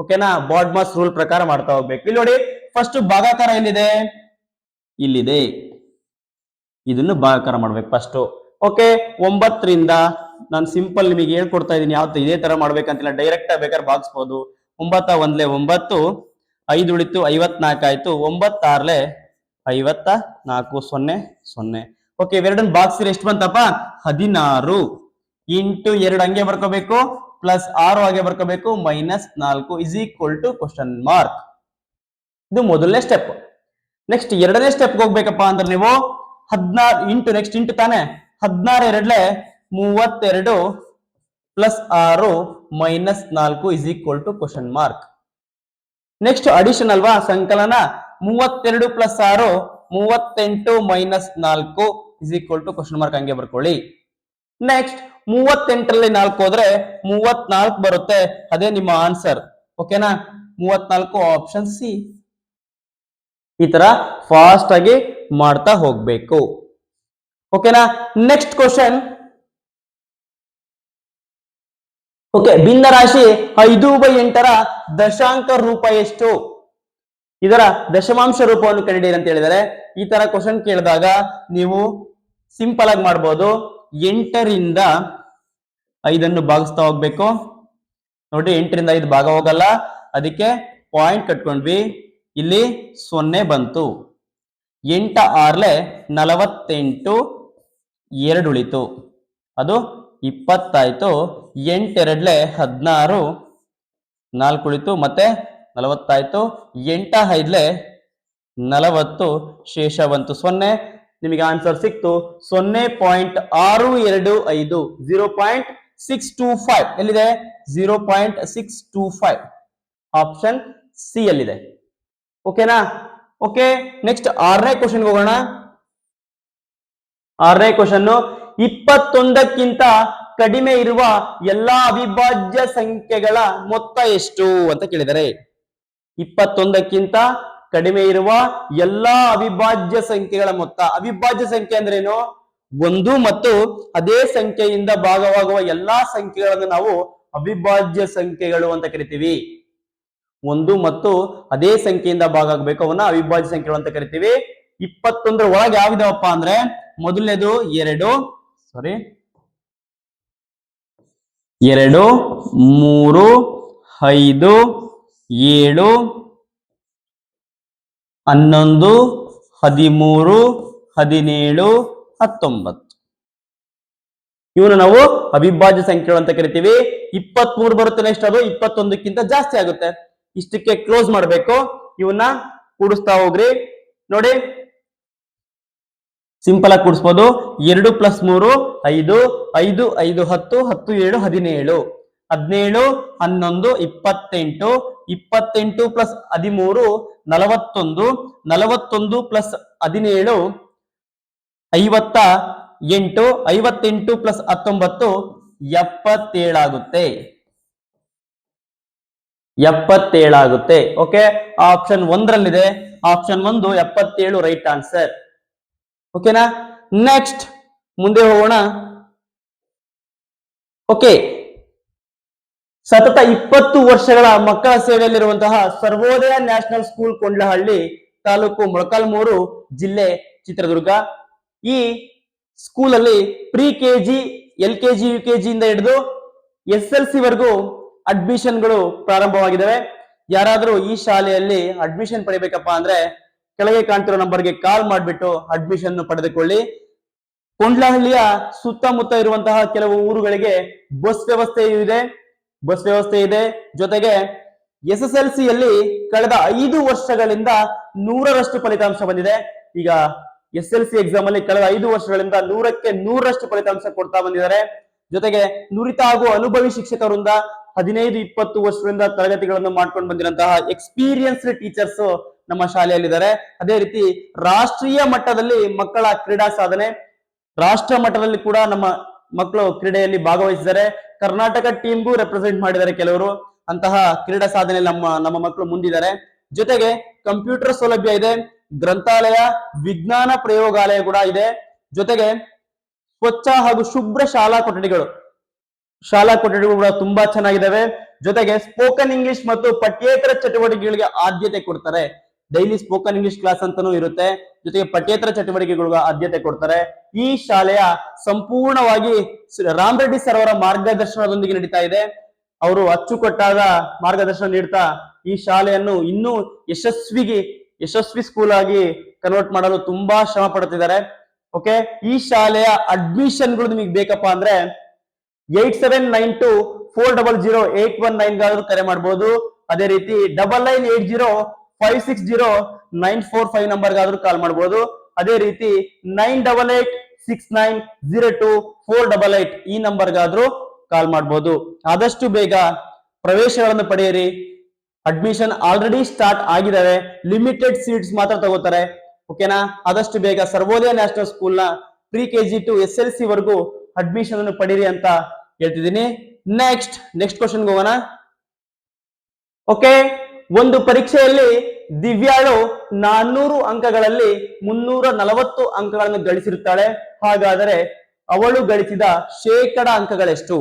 ಓಕೆನಾ? ಬಾಡ್ಮಾಸ್ ರೂಲ್ ಪ್ರಕಾರ ಮಾಡ್ತಾ ಹೋಗ್ಬೇಕು. ಇಲ್ಲಿ ನೋಡಿ ಫಸ್ಟ್ ಭಾಗಾಕಾರ ಎಲ್ಲಿದೆ ಇಲ್ಲಿದೆ. ಇದನ್ನು ಭಾಗಾಕಾರ ಮಾಡ್ಬೇಕು ಫಸ್ಟ್ ಓಕೆ, ಒಂಬತ್ತರಿಂದ ನಾನು ಸಿಂಪಲ್ ನಿಮಗೆ ಹೇಳ್ಕೊಡ್ತಾ ಇದ್ದೀನಿ. ಯಾವ್ದು ಇದೇ ತರ ಮಾಡ್ಬೇಕಂತಿಲ್ಲ. ಡೈರೆಕ್ಟ್ ಆಗಿ ಬೇಕಾದ್ರೆ ಭಾಗಿಸ್ಬೋದು. ಒಂಬತ್ತ ಒಂದ್ಲೆ ಒಂಬತ್ತು, ಐದು ಉಳಿತು ಐವತ್ನಾಲ್ಕು ಆಯ್ತು. ಒಂಬತ್ತಾರ್ಲೆ ಐವತ್ತ ನಾಲ್ಕು, ಸೊನ್ನೆ ಸೊನ್ನೆ. ಓಕೆ ಇವೆರಡನ್ನ ಬಾಕ್ಸ್ ಎಷ್ಟು ಬಂತಪ್ಪ? ಹದಿನಾರು. ಇಂಟು ಎರಡು ಹಂಗೆ ಬರ್ಕೋಬೇಕು ಪ್ಲಸ್ ಆರು ಹಾಗೆ ಬರ್ಕೋಬೇಕು ಮೈನಸ್ ನಾಲ್ಕು is equal to question mark ಇದು ಮೊದಲನೇ ಸ್ಟೆಪ್ ನೆಕ್ಸ್ಟ್ ಎರಡನೇ ಸ್ಟೆಪ್ ಹೋಗ್ಬೇಕಪ್ಪ ಅಂದ್ರೆ ನೀವು ಹದಿನಾರು, ಇಂಟು ನೆಕ್ಸ್ಟ್ ಇಂಟು ತಾನೆ? ಹದಿನಾರು ಎರಡ್ಲೆ ಮೂವತ್ತೆರಡು ಪ್ಲಸ್ ಆರು ಮೈನಸ್ ನಾಲ್ಕು is equal to question mark next addition ಅಲ್ವಾ, ಸಂಕಲನ? ಮೂವತ್ತೆರಡು ಪ್ಲಸ್ ಆರು, ಮೂವತ್ತೆಂಟು ಮೈನಸ್ ನಾಲ್ಕು. Is equal to question mark ಹಂಗೆ ಬರ್ಕೊಳ್ಳಿ. ನೆಕ್ಸ್ಟ್ ಮೂವತ್ತೆಂಟರಲ್ಲಿ ನಾಲ್ಕು ಹೋದ್ರೆ ಮೂವತ್ನಾಲ್ಕು ಬರುತ್ತೆ. ಅದೇ ನಿಮ್ಮ ಆನ್ಸರ್ ಓಕೆನಾ ಮೂವತ್ನಾಲ್ಕು ಆಪ್ಷನ್ ಸಿ ಈ ತರ ಫಾಸ್ಟ್ ಆಗಿ ಮಾಡ್ತಾ ಹೋಗ್ಬೇಕು. ಓಕೆನಾ ನೆಕ್ಸ್ಟ್ ಕ್ವಶನ್ ಓಕೆ ಭಿನ್ನ ರಾಶಿ ಐದು ಬೈ ಎಂಟರ ದಶಾಂಕ ರೂಪ ಎಷ್ಟು? ಇದರ ದಶಮಾಂಶ ರೂಪವನ್ನು ಕಂಡಿಡಿರಿ ಅಂತ ಹೇಳಿದರೆ, ಈ ತರ ಕ್ವಶನ್ ಕೇಳಿದಾಗ ನೀವು ಸಿಂಪಲ್ ಆಗಿ ಮಾಡ್ಬೋದು. ಎಂಟರಿಂದ ಐದನ್ನು ಭಾಗಿಸ್ತಾ ಹೋಗ್ಬೇಕು. ನೋಡಿ, ಎಂಟರಿಂದ ಐದು ಭಾಗ ಹೋಗಲ್ಲ. ಅದಕ್ಕೆ ಪಾಯಿಂಟ್ ಕಟ್ಕೊಂಡ್ವಿ. ಇಲ್ಲಿ ಸೊನ್ನೆ ಬಂತು. ಎಂಟ ಆರ್ಲೆ ನಲವತ್ತೆಂಟು ಎರಡು ಉಳಿತು. ಅದು ಇಪ್ಪತ್ತಾಯ್ತು. ಎಂಟೆರಡ್ಲೆ ಹದಿನಾರು ನಾಲ್ಕು ಉಳಿತು. ಮತ್ತೆ ನಲವತ್ತಾಯ್ತು. ಎಂಟ ಐದ್ಲೆ ನಲವತ್ತು ಶೇಷ ಬಂತು. ಸೊನ್ನೆ ನಿಮಗೆ ಆನ್ಸರ್ ಸಿಕ್ತು. ಸೊನ್ನೆ ಪಾಯಿಂಟ್ ಆರು ಎರಡು ಐದು zero point six two five ಎಲ್ಲಿದೆ? Zero point six two five option C ಅಲ್ಲಿದೆ ಓಕೆನಾ ಓಕೆ ನೆಕ್ಸ್ಟ್ ಆರನೇ ಕ್ವಶನ್ಗೆ ಹೋಗೋಣ. ಆರನೇ ಕ್ವಶನ್ ಇಪ್ಪತ್ತೊಂದಕ್ಕಿಂತ ಕಡಿಮೆ ಇರುವ ಎಲ್ಲಾ ಅವಿಭಾಜ್ಯ ಸಂಖ್ಯೆಗಳ ಮೊತ್ತ ಎಷ್ಟು ಅಂತ ಕೇಳಿದರೆ, ಇಪ್ಪತ್ತೊಂದಕ್ಕಿಂತ ಕಡಿಮೆ ಇರುವ ಎಲ್ಲಾ ಅವಿಭಾಜ್ಯ ಸಂಖ್ಯೆಗಳ ಮೊತ್ತ. ಅವಿಭಾಜ್ಯ ಸಂಖ್ಯೆ ಅಂದ್ರೇನು? ಒಂದು ಮತ್ತು ಅದೇ ಸಂಖ್ಯೆಯಿಂದ ಭಾಗವಾಗುವ ಎಲ್ಲಾ ಸಂಖ್ಯೆಗಳನ್ನು ನಾವು ಅವಿಭಾಜ್ಯ ಸಂಖ್ಯೆಗಳು ಅಂತ ಕರಿತೀವಿ. ಒಂದು ಮತ್ತು ಅದೇ ಸಂಖ್ಯೆಯಿಂದ ಭಾಗ ಆಗಬೇಕು ಅವನ್ನ ಅವಿಭಾಜ್ಯ ಸಂಖ್ಯೆಗಳು ಅಂತ ಕರಿತೀವಿ. ಇಪ್ಪತ್ತೊಂದರ ಒಳಗೆ ಯಾವಿದಾವಪ್ಪ ಅಂದ್ರೆ? ಮೊದಲನೇದು ಎರಡು ಸಾರಿ ಎರಡು, ಮೂರು, ಐದು, ಏಳು ಹನ್ನೊಂದು, ಹದಿಮೂರು, ಹದಿನೇಳು, ಹತ್ತೊಂಬತ್ತು. ಇವನು ನಾವು ಅವಿಭಾಜ್ಯ ಸಂಖ್ಯೆಗಳು ಅಂತ ಕರಿತೀವಿ. ಇಪ್ಪತ್ತ್ ಮೂರು ಬರುತ್ತೆ ನೆಕ್ಸ್ಟ್ ಅದು, ಇಪ್ಪತ್ತೊಂದಕ್ಕಿಂತ ಜಾಸ್ತಿ ಆಗುತ್ತೆ. ಇಷ್ಟಕ್ಕೆ ಕ್ಲೋಸ್ ಮಾಡಬೇಕು. ಇವನ್ನ ಕೂಡಿಸ್ತಾ ಹೋಗ್ರಿ. ನೋಡಿ. ಸಿಂಪಲ್ ಆಗಿ ಕೂಡಿಸ್ಬೋದು. ಎರಡು ಪ್ಲಸ್ ಮೂರು, ಐದು ಐದು ಐದು, ಹತ್ತು ಹತ್ತು, ಏಳು, ಹದಿನೇಳು. ಹದಿನೇಳು, ಹನ್ನೊಂದು, ಇಪ್ಪತ್ತೆಂಟು ಇಪ್ಪತ್ತೆಂಟು ಪ್ಲಸ್ ಹದಿಮೂರು, ನಲವತ್ತೊಂದು ನಲವತ್ತೊಂದು ಪ್ಲಸ್ ಹದಿನೇಳು, ಐವತ್ತ ಎಂಟು, ಐವತ್ತೆಂಟು ಪ್ಲಸ್ ಹತ್ತೊಂಬತ್ತು, ಎಪ್ಪತ್ತೇಳಾಗುತ್ತೆ. ಎಪ್ಪತ್ತೇಳಾಗುತ್ತೆ. ಓಕೆ, ಆಪ್ಷನ್ ಒಂದರಲ್ಲಿದೆ. ಆಪ್ಷನ್ ಒಂದು, ಎಪ್ಪತ್ತೇಳು, ರೈಟ್ ಆನ್ಸರ್. ಓಕೆನಾ? ನೆಕ್ಸ್ಟ್, ಮುಂದೆ ಹೋಗೋಣ. ಓಕೆ ಸತತ ಇಪ್ಪತ್ತು ವರ್ಷಗಳ ಮಕ್ಕಳ ಸೇವೆಯಲ್ಲಿರುವಂತಹ ಸರ್ವೋದಯ ನ್ಯಾಷನಲ್ ಸ್ಕೂಲ್ ಕೊಂಡ್ಲಹಳ್ಳಿ ತಾಲೂಕು ಮೊಳಕಾಲ್ಮೂರು ಜಿಲ್ಲೆ ಚಿತ್ರದುರ್ಗ. ಈ ಸ್ಕೂಲಲ್ಲಿ pre K G L K G U K ಇಂದ ಹಿಡಿದು ಎಸ್ ಎಲ್ ಸಿ ವರೆಗೂ ಅಡ್ಮಿಷನ್ಗಳು ಪ್ರಾರಂಭವಾಗಿದ್ದಾವೆ. ಯಾರಾದರೂ ಈ ಶಾಲೆಯಲ್ಲಿ ಅಡ್ಮಿಷನ್ ಪಡಿಬೇಕಪ್ಪ ಅಂದ್ರೆ ಕೆಳಗೆ ಕಾಣ್ತಿರೋ ನಂಬರ್ಗೆ ಕಾಲ್ ಮಾಡಿಬಿಟ್ಟು ಅಡ್ಮಿಷನ್ ಪಡೆದುಕೊಳ್ಳಿ. ಕೊಂಡ್ಲಹಳ್ಳಿಯ ಸುತ್ತಮುತ್ತ ಇರುವಂತಹ ಕೆಲವು ಊರುಗಳಿಗೆ ಬಸ್ ವ್ಯವಸ್ಥೆ ಇದೆ. ಬಸ್ ವ್ಯವಸ್ಥೆ ಇದೆ. ಜೊತೆಗೆ ಎಸ್ ಎಸ್ ಎಲ್ ಸಿಯಲ್ಲಿ ಕಳೆದ ಐದು ವರ್ಷಗಳಿಂದ ನೂರರಷ್ಟು ಫಲಿತಾಂಶ ಬಂದಿದೆ. ಈಗ ಎಸ್ ಎಲ್ ಸಿ ಎಕ್ಸಾಮ್ ಅಲ್ಲಿ ಕಳೆದ ಐದು ವರ್ಷಗಳಿಂದ ನೂರಕ್ಕೆ ನೂರರಷ್ಟು ಫಲಿತಾಂಶ ಕೊಡ್ತಾ ಬಂದಿದ್ದಾರೆ. ಜೊತೆಗೆ ನುರಿತ ಹಾಗೂ ಅನುಭವಿ ಶಿಕ್ಷಕರಿಂದ ಹದಿನೈದು, ಇಪ್ಪತ್ತು ವರ್ಷಗಳಿಂದ ತರಗತಿಗಳನ್ನು ಮಾಡ್ಕೊಂಡು ಬಂದಿರಂತಹ ಎಕ್ಸ್ಪೀರಿಯನ್ಸ್ಡ್ ಟೀಚರ್ಸ್ ನಮ್ಮ ಶಾಲೆಯಲ್ಲಿದ್ದಾರೆ. ಅದೇ ರೀತಿ ರಾಷ್ಟ್ರೀಯ ಮಟ್ಟದಲ್ಲಿ ಮಕ್ಕಳ ಕ್ರೀಡಾ ಸಾಧನೆ, ರಾಷ್ಟ್ರ ಮಟ್ಟದಲ್ಲಿ ಕೂಡ ನಮ್ಮ ಮಕ್ಕಳು ಕ್ರೀಡೆಯಲ್ಲಿ ಭಾಗವಹಿಸಿದ್ದಾರೆ ಕರ್ನಾಟಕ ಟೀಮ್ಗೂ ರೆಪ್ರೆಸೆಂಟ್ ಮಾಡಿದ್ದಾರೆ ಕೆಲವರು. ಅಂತಹ ಕ್ರೀಡಾ ಸಾಧನೆ ನಮ್ಮ ನಮ್ಮ ಮಕ್ಕಳು ಮುಂದಿದ್ದಾರೆ. ಜೊತೆಗೆ ಕಂಪ್ಯೂಟರ್ ಸೌಲಭ್ಯ ಇದೆ, ಗ್ರಂಥಾಲಯ, ವಿಜ್ಞಾನ ಪ್ರಯೋಗಾಲಯ ಕೂಡ ಇದೆ. ಜೊತೆಗೆ ಸ್ವಚ್ಛ ಹಾಗೂ ಶುಭ್ರ ಶಾಲಾ ಕೊಠಡಿಗಳು. ಶಾಲಾ ಕೊಠಡಿಗಳು ಕೂಡ ತುಂಬಾ ಚೆನ್ನಾಗಿದ್ದಾವೆ. ಜೊತೆಗೆ ಸ್ಪೋಕನ್ ಇಂಗ್ಲಿಷ್ ಮತ್ತು ಪಠ್ಯೇತರ ಚಟುವಟಿಕೆಗಳಿಗೆ ಆದ್ಯತೆ ಕೊಡ್ತಾರೆ. ಡೈಲಿ ಸ್ಪೋಕನ್ ಇಂಗ್ಲಿಷ್ ಕ್ಲಾಸ್ ಅಂತಾನೂ ಇರುತ್ತೆ. ಜೊತೆಗೆ ಪಠ್ಯೇತರ ಚಟುವಟಿಕೆಗಳಿಗೆ ಆದ್ಯತೆ ಕೊಡ್ತಾರೆ. ಈ ಶಾಲೆಯ ಸಂಪೂರ್ಣವಾಗಿ ರಾಮ್ ರೆಡ್ಡಿ ಸರ್ ಅವರ ಮಾರ್ಗದರ್ಶನದೊಂದಿಗೆ ನಡೀತಾ ಇದೆ. ಅವರು ಅಚ್ಚುಕಟ್ಟಾದ ಮಾರ್ಗದರ್ಶನ ನೀಡ್ತಾ ಈ ಶಾಲೆಯನ್ನು ಇನ್ನೂ ಯಶಸ್ವಿಗೆ, ಯಶಸ್ವಿ ಸ್ಕೂಲ್ ಆಗಿ ಕನ್ವರ್ಟ್ ಮಾಡಲು ತುಂಬಾ ಶ್ರಮ ಪಡ್ತಿದ್ದಾರೆ. ಓಕೆ ಈ ಶಾಲೆಯ ಅಡ್ಮಿಷನ್ಗಳು ನಿಮಗೆ ಬೇಕಪ್ಪ ಅಂದ್ರೆ eight seven nine two four double zero eight one nine ಗಾದ್ರೂ ಕರೆ ಮಾಡಬಹುದು ಅದೇ ರೀತಿ double nine eight zero five six zero nine four five number ಗಾದ್ರೂ call ಮಾಡಬಹುದು ಅದೇ ರೀತಿ nine double eight six nine zero two four double eight ಈ ನಂಬರ್ಗಾದ್ರೂ call ಮಾಡಬಹುದು ಆದಷ್ಟು ಬೇಗ ಪ್ರವೇಶಗಳನ್ನು ಪಡೆಯಿರಿ. ಅಡ್ಮಿಷನ್ ಆಲ್ರೆಡಿ ಸ್ಟಾರ್ಟ್ ಆಗಿದ್ದಾವೆ. ಲಿಮಿಟೆಡ್ ಸೀಟ್ಸ್ ಮಾತ್ರ ತಗೋತಾರೆ. ಓಕೆನಾ ಆದಷ್ಟು ಬೇಗ ಸರ್ವೋದಯ ನ್ಯಾಷನಲ್ ಸ್ಕೂಲ್ನ pre K G to S L C ವರೆಗೂ ಅಡ್ಮಿಷನ್ ಅನ್ನು ಪಡೀರಿ ಅಂತ ಹೇಳ್ತಿದ್ದೀನಿ. ನೆಕ್ಸ್ಟ್ ನೆಕ್ಸ್ಟ್ ಕ್ವಶನ್ಗೆ ಹೋಗೋಣ. ಓಕೆ ಒಂದು ಪರೀಕ್ಷೆಯಲ್ಲಿ ದಿವ್ಯಾಳು ನಾನ್ನೂರು ಅಂಕಗಳಲ್ಲಿ ಮುನ್ನೂರ ನಲವತ್ತು ಅಂಕಗಳನ್ನು ಗಳಿಸಿರುತ್ತಾಳೆ. ಹಾಗಾದರೆ ಅವಳು ಗಳಿಸಿದ ಶೇಕಡ ಅಂಕಗಳೆಷ್ಟು?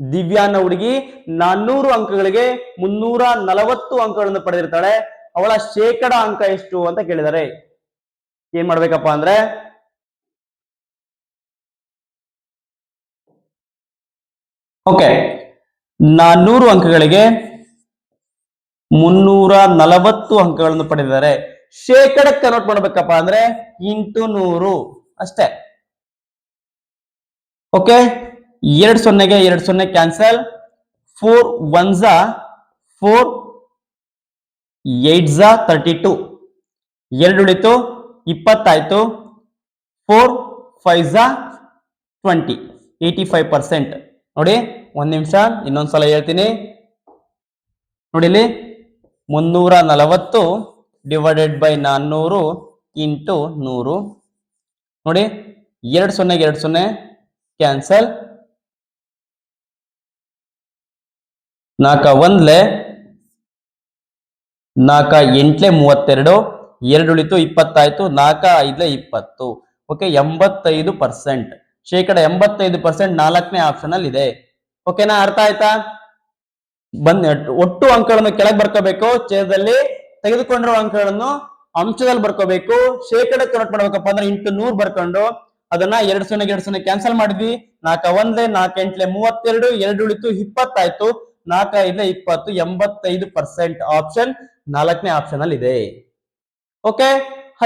ದಿವ್ಯಾನ ಹುಡುಗಿ ನಾನ್ನೂರು ಅಂಕಗಳಿಗೆ ಮುನ್ನೂರ ನಲವತ್ತು ಅಂಕಗಳನ್ನು ಪಡೆದಿರ್ತಾಳೆ ಅವಳ ಶೇಕಡ ಅಂಕ ಎಷ್ಟು ಅಂತ ಕೇಳಿದರೆ, ಏನ್ ಮಾಡ್ಬೇಕಪ್ಪ ಅಂದ್ರೆ, ಓಕೆ, ನಾನ್ನೂರು ಅಂಕಗಳಿಗೆ ಮುನ್ನೂರ ನಲವತ್ತು ಅಂಕಗಳನ್ನು ಪಡೆದಿದ್ದಾರೆ. ಶೇಕಡಕ್ಕೆ ಕನ್ವರ್ಟ್ ಮಾಡ್ಬೇಕಪ್ಪ ಅಂದ್ರೆ ಇಂಟು ನೂರು ಅಷ್ಟೇ. ಓಕೆ ಎರಡ್ ಸೊನ್ನೆಗೆ ಎರಡ್ ಸೊನ್ನೆ ಕ್ಯಾನ್ಸಲ್ ಫೋರ್ ಒನ್ ಝಾ ಫೋರ್ ಏಟ್ ಝಾ ತರ್ಟಿ ಟು ಎರಡು ಉಳಿತು, ಇಪ್ಪತ್ತಾಯ್ತು. ಫೋರ್ ಫೈವ್ ಝಾ ಟ್ವೆಂಟಿ ಏಯ್ಟಿ ಫೈವ್ ಪರ್ಸೆಂಟ್ ನೋಡಿ, ಒಂದ್ ನಿಮಿಷ, ಇನ್ನೊಂದ್ಸಲ ಹೇಳ್ತೀನಿ. ನೋಡಿ ಇಲ್ಲಿ. ಮುನ್ನೂರ ನಲವತ್ತು ಡಿವೈಡೆಡ್ ಬೈ ನಾನ್ನೂರು ಇಂಟು ನೂರು. ನೋಡಿ, ಎರಡು ಸೊನ್ನೆಗೆ ಎರಡು ಸೊನ್ನೆ ಕ್ಯಾನ್ಸಲ್ ನಾಲ್ಕ ಒಂದ್ಲೆ ನಾಲ್ಕ ಎಂಟ್ಲೆ ಮೂವತ್ತೆರಡು, ಎರಡು ಉಳಿತು ಇಪ್ಪತ್ತಾಯ್ತು ನಾಲ್ಕ ಐದ್ಲೆ ಇಪ್ಪತ್ತು. ಓಕೆ, ಎಂಬತ್ತೈದು ಪರ್ಸೆಂಟ್ ಶೇಕಡ ಎಂಬತ್ತೈದು ಪರ್ಸೆಂಟ್ ನಾಲ್ಕನೇ ಆಪ್ಷನ್ ಅಲ್ಲಿ ಇದೆ. ಓಕೆನಾ, ಅರ್ಥ ಆಯ್ತಾ? ಬಂದ್ ಒಟ್ಟು ಅಂಕಗಳನ್ನು ಕೆಳಗೆ ಬರ್ಕೋಬೇಕು, ಛೇದದಲ್ಲಿ ತೆಗೆದುಕೊಂಡಿರುವ ಅಂಕಗಳನ್ನು ಅಂಶದಲ್ಲಿ ಬರ್ಕೋಬೇಕು. ಶೇಕಡ ಕನ್ವರ್ಟ್ ಮಾಡ್ಬೇಕಪ್ಪ ಅಂದ್ರೆ ಇಂಟು ನೂರ್ ಬರ್ಕೊಂಡು ಅದನ್ನ ಎರಡು ಸೊನ್ನೆಗೆ ಎರಡು ಸೊನ್ನೆ ಕ್ಯಾನ್ಸಲ್ ಮಾಡಿದ್ವಿ. ನಾಲ್ಕ ಒಂದ್ಲೆ ನಾಲ್ಕ ಎಂಟ್ಲೆ ಮೂವತ್ತೆರಡು, ಎರಡು ಉಳಿತು ಇಪ್ಪತ್ತಾಯ್ತು. ನಾಲ್ಕ ಐದ್ಲೆ ಇಪ್ಪತ್ತು, ಎಂಬತ್ತೈದು ಪರ್ಸೆಂಟ್ ಆಪ್ಷನ್ ನಾಲ್ಕನೇ ಆಪ್ಷನ್ ಅಲ್ಲಿ ಇದೆ. ಓಕೆ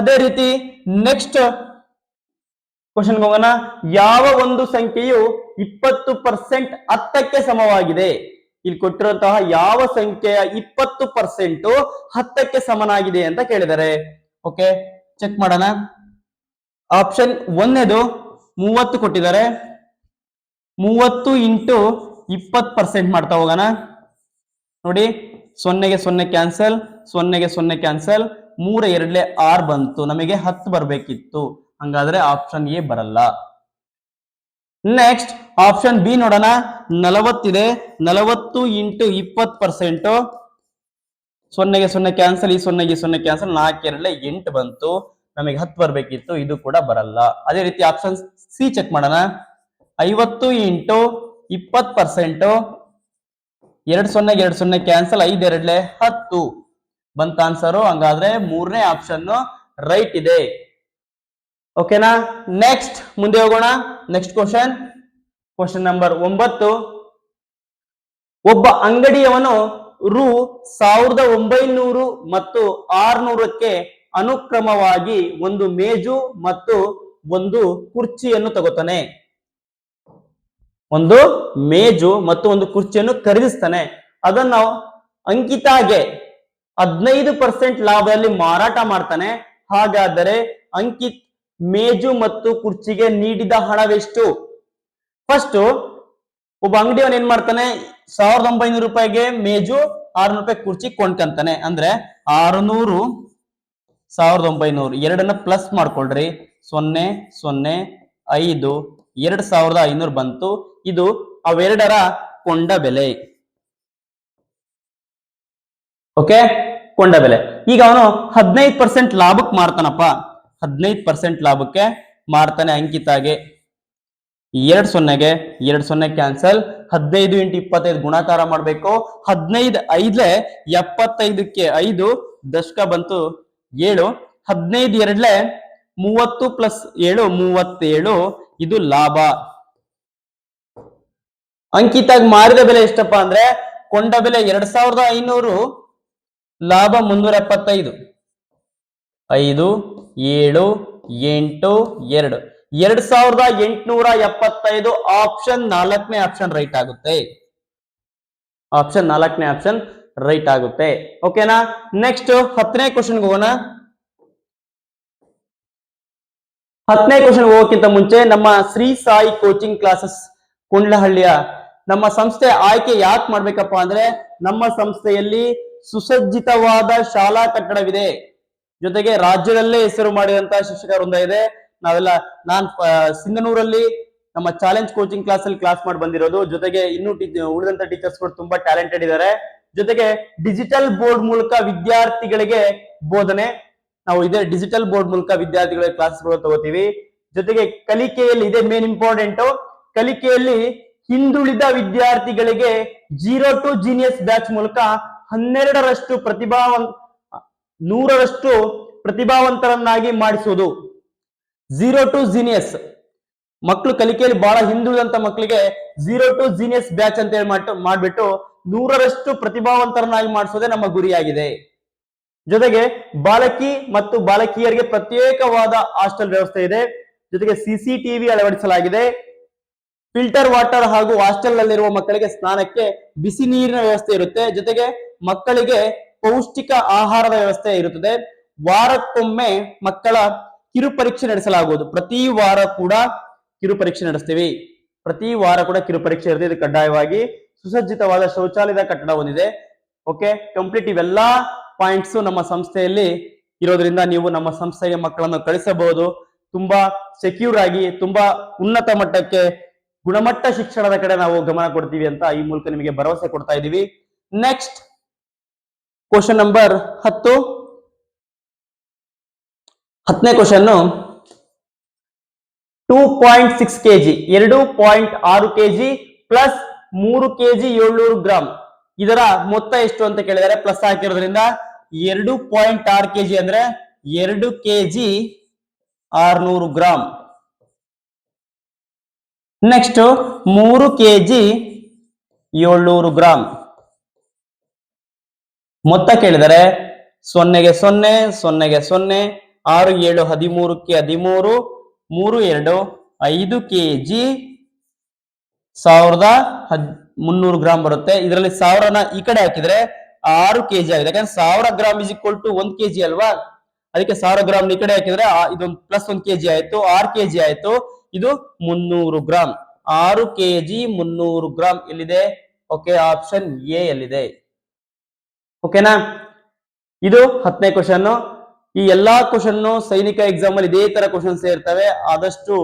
ಅದೇ ರೀತಿ ನೆಕ್ಸ್ಟ್ ಕ್ವಶನ್ ಹೋಗೋಣ. ಯಾವ ಒಂದು ಸಂಖ್ಯೆಯು ಇಪ್ಪತ್ತು ಪರ್ಸೆಂಟ್ ಹತ್ತಕ್ಕೆ ಸಮವಾಗಿದೆ? ಇಲ್ಲಿ ಕೊಟ್ಟಿರುವಂತಹ ಯಾವ ಸಂಖ್ಯೆಯ ಇಪ್ಪತ್ತು ಪರ್ಸೆಂಟ್ ಹತ್ತಕ್ಕೆ ಸಮನಾಗಿದೆ ಅಂತ ಕೇಳಿದ್ದಾರೆ ಓಕೆ ಚೆಕ್ ಮಾಡೋಣ. ಆಪ್ಷನ್ ಒಂದನೇದು ಮೂವತ್ತು ಕೊಟ್ಟಿದ್ದಾರೆ. ಮೂವತ್ತು ಇಂಟು ಇಪ್ಪತ್ತು ಪರ್ಸೆಂಟ್ ಮಾಡ್ತಾ ಹೋಗೋಣ. ನೋಡಿ, ಸೊನ್ನೆಗೆ ಸೊನ್ನೆ ಕ್ಯಾನ್ಸಲ್, ಸೊನ್ನೆಗೆ ಸೊನ್ನೆ ಕ್ಯಾನ್ಸಲ್, ಮೂರ, ಎರಡ್ಲೆ ಆರ್ ಬಂತು. ನಮಗೆ ಹತ್ತು ಬರಬೇಕಿತ್ತು. ಹಂಗಾದ್ರೆ ಆಪ್ಷನ್ ಎ ಬರಲ್ಲ. ನೆಕ್ಸ್ಟ್ ಆಪ್ಷನ್ ಬಿ ನೋಡೋಣ. ನಲವತ್ತಿದೆ. ನಲವತ್ತು ಇಂಟು ಇಪ್ಪತ್ತು ಪರ್ಸೆಂಟ್ ಸೊನ್ನೆಗೆ ಸೊನ್ನೆ ಕ್ಯಾನ್ಸಲ್ ಈ ಸೊನ್ನೆಗೆ ಸೊನ್ನೆ ಕ್ಯಾನ್ಸಲ್ ನಾಲ್ಕು ಎರಡ್ಲೆ ಎಂಟು ಬಂತು. ನಮಗೆ ಹತ್ತು ಬರಬೇಕಿತ್ತು, ಇದು ಕೂಡ ಬರಲ್ಲ. ಅದೇ ರೀತಿ ಆಪ್ಷನ್ ಸಿ ಚೆಕ್ ಮಾಡೋಣ. ಐವತ್ತು ಇಂಟು ಇಪ್ಪತ್ತು ಪರ್ಸೆಂಟು ಎರಡು ಸೊನ್ನೆಗೆ ಎರಡು ಸೊನ್ನೆ ಕ್ಯಾನ್ಸಲ್ ಐದೆರಡಲೆ ಹತ್ತು. ಬಂತ ಆನ್ಸರು ಹಂಗಾದ್ರೆ ಮೂರನೇ ಆಪ್ಷನ್ ರೈಟ್ ಇದೆ. ಓಕೆನಾ ನೆಕ್ಸ್ಟ್ ಮುಂದೆ ಹೋಗೋಣ. ನೆಕ್ಸ್ಟ್ ಕ್ವಶನ್ ಕ್ವಶನ್ ನಂಬರ್ ಒಂಬತ್ತು. ಒಬ್ಬ ಅಂಗಡಿಯವನು ರು ಸಾವಿರದ ಒಂಬೈನೂರು ಮತ್ತು ಆರ್ನೂರಕ್ಕೆ ಅನುಕ್ರಮವಾಗಿ ಒಂದು ಮೇಜು ಮತ್ತು ಒಂದು ಕುರ್ಚಿಯನ್ನು ತಗೋತಾನೆ. ಒಂದು ಮೇಜು ಮತ್ತು ಒಂದು ಕುರ್ಚಿಯನ್ನು ಖರೀದಿಸ್ತಾನೆ. ಅದನ್ನು ಅಂಕಿತಾಗೆ ಹದಿನೈದು ಪರ್ಸೆಂಟ್ ಲಾಭದಲ್ಲಿ ಮಾರಾಟ ಮಾಡ್ತಾನೆ. ಹಾಗಾದರೆ ಅಂಕಿತ್ ಮೇಜು ಮತ್ತು ಕುರ್ಚಿಗೆ ನೀಡಿದ ಹಣವೆಷ್ಟು? ಫಸ್ಟ್ ಒಬ್ಬ ಅಂಗಡಿಯವನ್ ಏನ್ ಮಾಡ್ತಾನೆ? ಸಾವಿರದ ಒಂಬೈನೂರು ರೂಪಾಯಿಗೆ ಮೇಜು, ಆರ್ನೂರು ರೂಪಾಯಿ ಕುರ್ಚಿ ಕೊಂಡ್ಕಂತಾನೆ. ಅಂದ್ರೆ ಆರುನೂರು, ಸಾವಿರದ ಒಂಬೈನೂರು, ಎರಡನ್ನ ಪ್ಲಸ್ ಮಾಡ್ಕೊಳ್ರಿ. ಸೊನ್ನೆ ಸೊನ್ನೆ, ಐದು, ಎರಡ್ ಸಾವಿರದ ಐನೂರು ಬಂತು. ಇದು ಅವೆರಡರ ಕೊಂಡ ಬೆಲೆ. ಓಕೆ ಕೊಂಡ ಬೆಲೆ. ಈಗ ಅವನು ಹದಿನೈದು ಪರ್ಸೆಂಟ್ ಲಾಭಕ್ಕೆ ಮಾರ್ತಾನಪ್ಪ. ಹದಿನೈದು ಪರ್ಸೆಂಟ್ ಲಾಭಕ್ಕೆ ಮಾರ್ತಾನೆ ಅಂಕಿತಾಗೆ ಎರಡ್ ಸೊನ್ನೆಗೆ, ಎರಡ್ ಸೊನ್ನೆ ಕ್ಯಾನ್ಸಲ್ ಹದಿನೈದು ಇಂಟು ಇಪ್ಪತ್ತೈದು ಗುಣಾಕಾರ ಮಾಡಬೇಕು. ಹದಿನೈದು ಐದ್ಲೆ ಎಪ್ಪತ್ತೈದಕ್ಕೆ ಐದು, ದಶಕ ಬಂತು ಏಳು. ಹದಿನೈದು ಎರಡ್ಲೆ ಮೂವತ್ತು ಪ್ಲಸ್ ಏಳು, ಮೂವತ್ತೇಳು, ಇದು ಲಾಭ. ಅಂಕಿತಾಗ್ ಮಾರಿದ ಬೆಲೆ ಎಷ್ಟಪ್ಪ ಅಂದ್ರೆ, ಕೊಂಡ ಬೆಲೆ ಎರಡ್ ಸಾವಿರದ ಐನೂರು, ಲಾಭ ಮುನ್ನೂರ ಎಪ್ಪತ್ತೈದು. ಐದು, ಏಳು, ಎಂಟು, ಎರಡು. ಎರಡ್ ಸಾವಿರದ ಎಂಟುನೂರ ಎಪ್ಪತ್ತೈದು ಆಪ್ಷನ್ ನಾಲ್ಕನೇ ಆಪ್ಷನ್ ರೈಟ್ ಆಗುತ್ತೆ. ಆಪ್ಷನ್ ನಾಲ್ಕನೇ ಆಪ್ಷನ್ ರೈಟ್ ಆಗುತ್ತೆ. ಓಕೆನಾ ನೆಕ್ಸ್ಟ್ ಹತ್ತನೇ ಕ್ವಶನ್ಗೆ ಹೋಗೋಣ. ಹತ್ತನೇ ಕ್ವಶನ್ ಹೋಗೋಕ್ಕಿಂತ ಮುಂಚೆ ನಮ್ಮ ಶ್ರೀ ಸಾಯಿ ಕೋಚಿಂಗ್ ಕ್ಲಾಸಸ್ ಕುಂಡ್ಲಹಳ್ಳಿಯ ನಮ್ಮ ಸಂಸ್ಥೆ ಆಯ್ಕೆ ಯಾಕೆ ಮಾಡ್ಬೇಕಪ್ಪ ಅಂದ್ರೆ ನಮ್ಮ ಸಂಸ್ಥೆಯಲ್ಲಿ ಸುಸಜ್ಜಿತವಾದ ಶಾಲಾ ಕಟ್ಟಡವಿದೆ. ಜೊತೆಗೆ ರಾಜ್ಯದಲ್ಲೇ ಹೆಸರು ಮಾಡಿದಂತಹ ಶಿಕ್ಷಕ ಇದೆ. ನಾವೆಲ್ಲ, ನಾನ್ ಸಿಂಧನೂರಲ್ಲಿ ನಮ್ಮ ಚಾಲೆಂಜ್ ಕೋಚಿಂಗ್ ಕ್ಲಾಸ್ ಅಲ್ಲಿ ಕ್ಲಾಸ್ ಮಾಡಿ ಬಂದಿರೋದು. ಜೊತೆಗೆ ಇನ್ನು ಉಳಿದಂತ ಟೀಚರ್ಸ್ಗಳು ತುಂಬಾ ಟ್ಯಾಲೆಂಟೆಡ್ ಇದ್ದಾರೆ ಜೊತೆಗೆ ಡಿಜಿಟಲ್ ಬೋರ್ಡ್ ಮೂಲಕ ವಿದ್ಯಾರ್ಥಿಗಳಿಗೆ ಬೋಧನೆ. ನಾವು ಇದೇ ಡಿಜಿಟಲ್ ಬೋರ್ಡ್ ಮೂಲಕ ವಿದ್ಯಾರ್ಥಿಗಳಿಗೆ ಕ್ಲಾಸ್ಗಳು ತಗೋತೀವಿ. ಜೊತೆಗೆ ಕಲಿಕೆಯಲ್ಲಿ ಇದೇ ಮೇನ್ ಇಂಪಾರ್ಟೆಂಟ್ ಕಲಿಕೆಯಲ್ಲಿ ಹಿಂದುಳಿದ ವಿದ್ಯಾರ್ಥಿಗಳಿಗೆ ಜೀರೋ ಟು ಜೀನಿಯಸ್ ಬ್ಯಾಚ್ ಮೂಲಕ ಹನ್ನೆರಡರಷ್ಟು ಪ್ರತಿಭಾವಂತ ನೂರರಷ್ಟು ಪ್ರತಿಭಾವಂತರನ್ನಾಗಿ ಮಾಡಿಸೋದು. ಝೀರೋ ಟು ಜೀನಿಯಸ್ ಮಕ್ಕಳು ಕಲಿಕೆಯಲ್ಲಿ ಬಹಳ ಹಿಂದುಳಿದಂತ ಮಕ್ಕಳಿಗೆ ಝೀರೋ ಟು ಜೀನಿಯಸ್ ಬ್ಯಾಚ್ ಅಂತ ಹೇಳಿ ಮಾಡ್ಬಿಟ್ಟು ನೂರರಷ್ಟು ಪ್ರತಿಭಾವಂತರನ್ನಾಗಿ ಮಾಡಿಸೋದೇ ನಮ್ಮ ಗುರಿಯಾಗಿದೆ. ಜೊತೆಗೆ ಬಾಲಕಿ ಮತ್ತು ಬಾಲಕಿಯರಿಗೆ ಪ್ರತ್ಯೇಕವಾದ ಹಾಸ್ಟೆಲ್ ವ್ಯವಸ್ಥೆ ಇದೆ. ಜೊತೆಗೆ ಸಿಸಿಟಿವಿ ಅಳವಡಿಸಲಾಗಿದೆ. ಫಿಲ್ಟರ್ ವಾಟರ್ ಹಾಗೂ ಹಾಸ್ಟೆಲ್ ನಲ್ಲಿರುವ ಮಕ್ಕಳಿಗೆ ಸ್ನಾನಕ್ಕೆ ಬಿಸಿ ನೀರಿನ ವ್ಯವಸ್ಥೆ ಇರುತ್ತೆ. ಜೊತೆಗೆ ಮಕ್ಕಳಿಗೆ ಪೌಷ್ಟಿಕ ಆಹಾರದ ವ್ಯವಸ್ಥೆ ಇರುತ್ತದೆ. ವಾರಕ್ಕೊಮ್ಮೆ ಮಕ್ಕಳ ಕಿರು ಪರೀಕ್ಷೆ ನಡೆಸಲಾಗುವುದು. ಪ್ರತಿ ವಾರ ಕೂಡ ಕಿರು ಪರೀಕ್ಷೆ ನಡೆಸ್ತೀವಿ. ಪ್ರತಿ ವಾರ ಕೂಡ ಕಿರು ಪರೀಕ್ಷೆ ಇರುತ್ತೆ. ಇದು ಕಡ್ಡಾಯವಾಗಿ ಸುಸಜ್ಜಿತವಾದ ಶೌಚಾಲಯದ ಕಟ್ಟಡ ಹೊಂದಿದೆ. ಓಕೆ? ಕಂಪ್ಲೀಟ್ ಇವೆಲ್ಲಾ ಪಾಯಿಂಟ್ಸ್ ನಮ್ಮ ಸಂಸ್ಥೆಯಲ್ಲಿ ಇರೋದ್ರಿಂದ ನೀವು ನಮ್ಮ ಸಂಸ್ಥೆಗೆ ಮಕ್ಕಳನ್ನು ಕಳಿಸಬಹುದು. ತುಂಬಾ ಸೆಕ್ಯೂರ್ ಆಗಿ, ತುಂಬಾ ಉನ್ನತ ಮಟ್ಟಕ್ಕೆ, ಗುಣಮಟ್ಟ ಶಿಕ್ಷಣದ ಕಡೆ ನಾವು ಗಮನ ಕೊಡ್ತೀವಿ ಅಂತ ಈ ಮೂಲಕ ನಿಮಗೆ ಭರವಸೆ ಕೊಡ್ತಾ ಇದ್ದೀವಿ ನೆಕ್ಸ್ಟ್ ಕ್ವಶನ್ ನಂಬರ್ ಹತ್ತು. ಹತ್ತನೇ question two point six KG ಎರಡು ಪಾಯಿಂಟ್ ಆರು ಕೆಜಿ ಪ್ಲಸ್ ಮೂರು ಕೆಜಿ ಏಳ್ನೂರು ಗ್ರಾಮ್ ಇದರ ಮೊತ್ತ ಎಷ್ಟು ಅಂತ ಕೇಳಿದರೆ ಪ್ಲಸ್ ಹಾಕಿರೋದ್ರಿಂದ ಎರಡು ಪಾಯಿಂಟ್ ಆರು ಕೆಜಿ ಅಂದ್ರೆ ಎರಡು ಕೆಜಿ ಆರ್ನೂರು ಗ್ರಾಮ್ ನೆಕ್ಸ್ಟ್ ಮೂರು ಕೆಜಿ ಏಳ್ನೂರು ಗ್ರಾಮ್ ಮೊತ್ತ ಕೇಳಿದರೆ ಸೊನ್ನೆಗೆ ಸೊನ್ನೆ ಸೊನ್ನೆಗೆ ಸೊನ್ನೆ, ಆರು, ಏಳು ಹದಿಮೂರಕ್ಕೆ ಹದಿಮೂರು, ಮೂರು, ಎರಡು, ಐದು ಕೆ ಜಿ ಸಾವಿರದ ಹದ್, ಮುನ್ನೂರು ಗ್ರಾಮ್ ಬರುತ್ತೆ. ಇದರಲ್ಲಿ ಸಾವಿರನ ಈ ಕಡೆ ಹಾಕಿದ್ರೆ ಆರು ಕೆ ಜಿ ಆಗಿದೆ. ಯಾಕಂದ್ರೆ ಸಾವಿರ ಗ್ರಾಮ್ ಇಸ್ ಈಕ್ವಲ್ ಟು ಒಂದ್ ಕೆ ಜಿ ಅಲ್ವಾ? ಅದಕ್ಕೆ ಸಾವಿರ ಗ್ರಾಮ್ ಈ ಕಡೆ ಹಾಕಿದ್ರೆ ಇದೊಂದು ಪ್ಲಸ್ ಒಂದ್ ಕೆ ಜಿ ಆಯ್ತು, ಆರು ಕೆ ಜಿ ಆಯ್ತು. ಇದು ಮುನ್ನೂರು ಗ್ರಾಮ್ ಆರು ಕೆ ಜಿ ಮುನ್ನೂರು ಗ್ರಾಮ್ ಎಲ್ಲಿದೆ? ಓಕೆ ಆಪ್ಷನ್ ಎ ಎಲ್ಲಿದೆ ಓಕೆನಾ ಇದು ಹತ್ತನೇ ಕ್ವಶನ್ ಈ ಎಲ್ಲಾ ಕ್ವಶನ್ ಸೈನಿಕ ಎಕ್ಸಾಮ್ ಅಲ್ಲಿ ಇದೇ ತರ ಕ್ವಶನ್ಸ್ ಇರ್ತವೆ. ಆದಷ್ಟು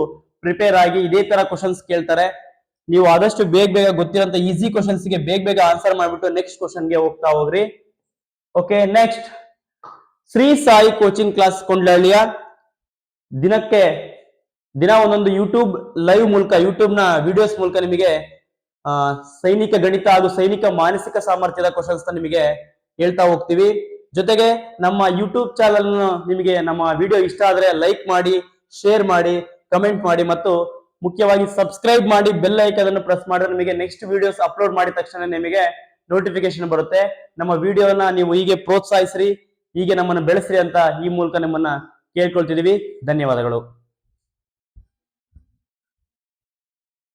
ಪ್ರಿಪೇರ್ ಆಗಿ ಇದೇ ತರ ಕ್ವಶನ್ಸ್ ಕೇಳ್ತಾರೆ. ನೀವು ಆದಷ್ಟು ಬೇಗ ಬೇಗ ಗೊತ್ತಿರೋಂತ ಈಸಿ ಕ್ವಶನ್ಸ್ಗೆ ಬೇಗ ಬೇಗ ಆನ್ಸರ್ ಮಾಡ್ಬಿಟ್ಟು ನೆಕ್ಸ್ಟ್ ಕ್ವಶನ್ಗೆ ಹೋಗ್ತಾ ಹೋಗ್ರಿ. Okay next Shri Sai coaching class ಕೊಂಡ್ಲಹಳ್ಳಿಯ ದಿನಕ್ಕೆ ದಿನ ಒಂದೊಂದು ಯೂಟ್ಯೂಬ್ ಲೈವ್ ಮೂಲಕ ಯೂಟ್ಯೂಬ್ನ ವಿಡಿಯೋಸ್ ಮೂಲಕ ನಿಮಗೆ ಸೈನಿಕ ಗಣಿತ ಹಾಗೂ ಸೈನಿಕ ಮಾನಸಿಕ ಸಾಮರ್ಥ್ಯದ ಕ್ವಶನ್ಸ್ ನಿಮಗೆ ಹೇಳ್ತಾ ಹೋಗ್ತೀವಿ. ಜೊತೆಗೆ ನಮ್ಮ ಯೂಟ್ಯೂಬ್ ಚಾನಲ್ ನಿಮಗೆ ನಮ್ಮ ವಿಡಿಯೋ ಇಷ್ಟ ಆದ್ರೆ ಲೈಕ್ ಮಾಡಿ ಶೇರ್ ಮಾಡಿ ಕಮೆಂಟ್ ಮಾಡಿ ಮತ್ತು ಮುಖ್ಯವಾಗಿ ಸಬ್ಸ್ಕ್ರೈಬ್ ಮಾಡಿ ಬೆಲ್ ಐಕನ್ ಅನ್ನು ಪ್ರೆಸ್ ಮಾಡಿದ್ರೆ ನಿಮಗೆ ನೆಕ್ಸ್ಟ್ ವಿಡಿಯೋಸ್ ಅಪ್ಲೋಡ್ ಮಾಡಿದ ತಕ್ಷಣ ನಿಮಗೆ ನೋಟಿಫಿಕೇಶನ್ ಬರುತ್ತೆ. ನಮ್ಮ ವಿಡಿಯೋನ ನೀವು ಹೀಗೆ ಪ್ರೋತ್ಸಾಹಿಸ್ರಿ, ಹೀಗೆ ನಮ್ಮನ್ನು ಬೆಳೆಸ್ರಿ ಅಂತ ಈ ಮೂಲಕ ನಿಮ್ಮನ್ನ ಕೇಳ್ಕೊಳ್ತಿದೀವಿ. ಧನ್ಯವಾದಗಳು.